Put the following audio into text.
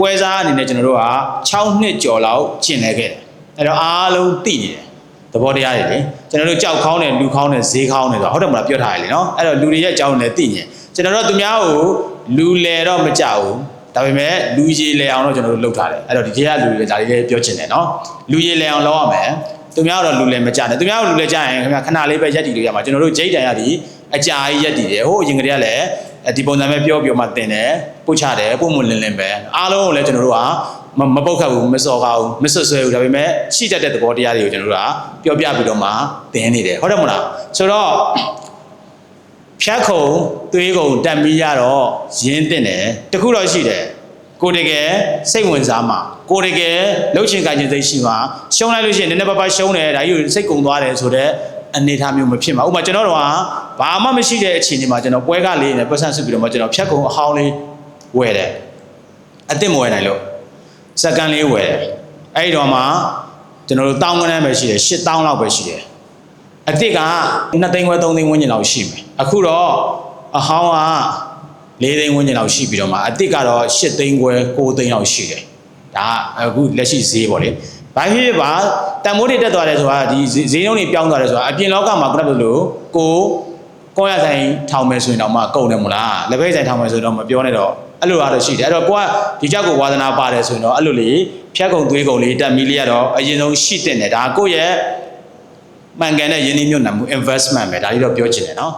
ပွဲစားအနေနဲ့ကျွန်တော်တို့က6နှစ်ကျော်လောက်ကျင့်လဲခဲ့တယ်အဲ့တော့အားလုံးသိနေတယ်သဘောတရားတွေလေကျွန်တော်တို့ကြောက်ခေါင်းတယ်လူခေါင်းတယ်ဈေးခေါင်းတယ်ဆိုတော့ဟုတ်တယ်မလားပြောထားရလေနော်အဲ့တော့လူတွေရဲ့အကြောင်းလည်းသိနေကျွန်တော်တို့သူများကိုလူလဲတော့မကြောက်ဘူးဒါပေမဲ့လူရည်လဲအောင်တော့ကျွန်တော်တို့လုပ်ထားတယ်အဲ့တော့ဒီတရားလူတွေဒါတွေလည်းပြောချင်တယ်နော်လူရည်လဲအောင်လုပ်ရမယ်သူများတော့လူလဲမကြနဲ့သူများတို့လူလဲကြရင်ခင်ဗျာခဏလေးပဲရက်တည်လို့ရမှာကျွန်တော်တို့ဂျိတ်တန်ရသည်အကြာကြီးရက်တည်တယ်ဟိုအရင်ကတည်းကလည်း ဒီပုံစံပဲပြောပြောမှတင်တယ်ပို့ချတယ်ပို့မလင်းလင်းပဲအားလုံးကိုလည်းကျွန်တော်တို့ကမမပုတ်ခတ်ဘူးမစော်ကားဘူးမဆွဆွဲဘူးဒါပေမဲ့ရှိတတ်တဲ့သဘောတရားတွေကိုကျွန်တော်တို့ကပြောပြပြီးတော့မှသင်နေတယ်ဟုတ်တယ်မဟုတ်လားဆိုတော့ဖြတ်ခုံသွေးခုံတက်ပြီးရတော့ရင်းတင်တယ်တခုတော့ရှိတယ်ကိုတကယ်စိတ်ဝင်စားမှာကိုတကယ်လှုပ်ချင်ကြခြင်းစိတ်ရှိမှာရှုံးလိုက်လို့ရှိရင်နည်းနည်းပါးပါးရှုံးတယ်ဒါကြီးကိုစိတ်ကုံသွားတယ်ဆိုတော့အနေထားမျိုးမဖြစ်မှာဥပမာကျွန်တော်တို့က ဘာမှမရှိတဲ့အခြေအနေမှာကျွန်တော်ပွဲကလေးနဲ့ပတ်စံစုပြီးတော့မှကျွန်တော်ဖြတ်ခုံအဟောင်းလေးဝယ်တယ်အစ်စ်မဝယ်နိုင်လို့စက္ကန့်လေးဝယ်တယ်အဲ့ဒီတော့မှကျွန်တော်တို့တောင်းကနန်းပဲရှိတယ်8000လောက်ပဲရှိတယ်အစ်စ်က2သိန်းခွဲ3သိန်းဝန်းကျင်လောက်ရှိမယ်အခုတော့အဟောင်းက4သိန်းဝန်းကျင်လောက်ရှိပြီးတော့မှအစ်စ်ကတော့8သိန်းခွဲ9သိန်းလောက်ရှိတယ်ဒါအခုလက်ရှိဈေးပေါ့လေဘာဖြစ်ဖြစ်ပါတန်မိုးတွေတက်သွားတယ်ဆိုတာဒီဈေးနှုန်းတွေပြောင်းသွားတယ်ဆိုတာအပြင်လောကမှာခုနကလိုကို ကောရဆိုင်ထောင်မယ်ဆိုရင်တော့မှကုန်တယ်မလားလက်ဖက်ဆိုင်ထောင်မယ်ဆိုတော့မပြောနဲ့တော့အဲ့လိုအားတော့ရှိတယ်အဲ့တော့ကိုကဒီကြောက်ကိုဝါသနာပါတယ်ဆိုရင်တော့အဲ့လိုလေဖြတ်ကုန်သွေးကုန်လေးတက်မီလေးကတော့အရင်ဆုံးရှိတင်တယ်ဒါကိုယ့်ရဲ့မှန်ကန်တဲ့ယင်းနှိမ့်ညွတ်နံမှု investment ပဲဒါလေးတော့ပြောချင်တယ်နော်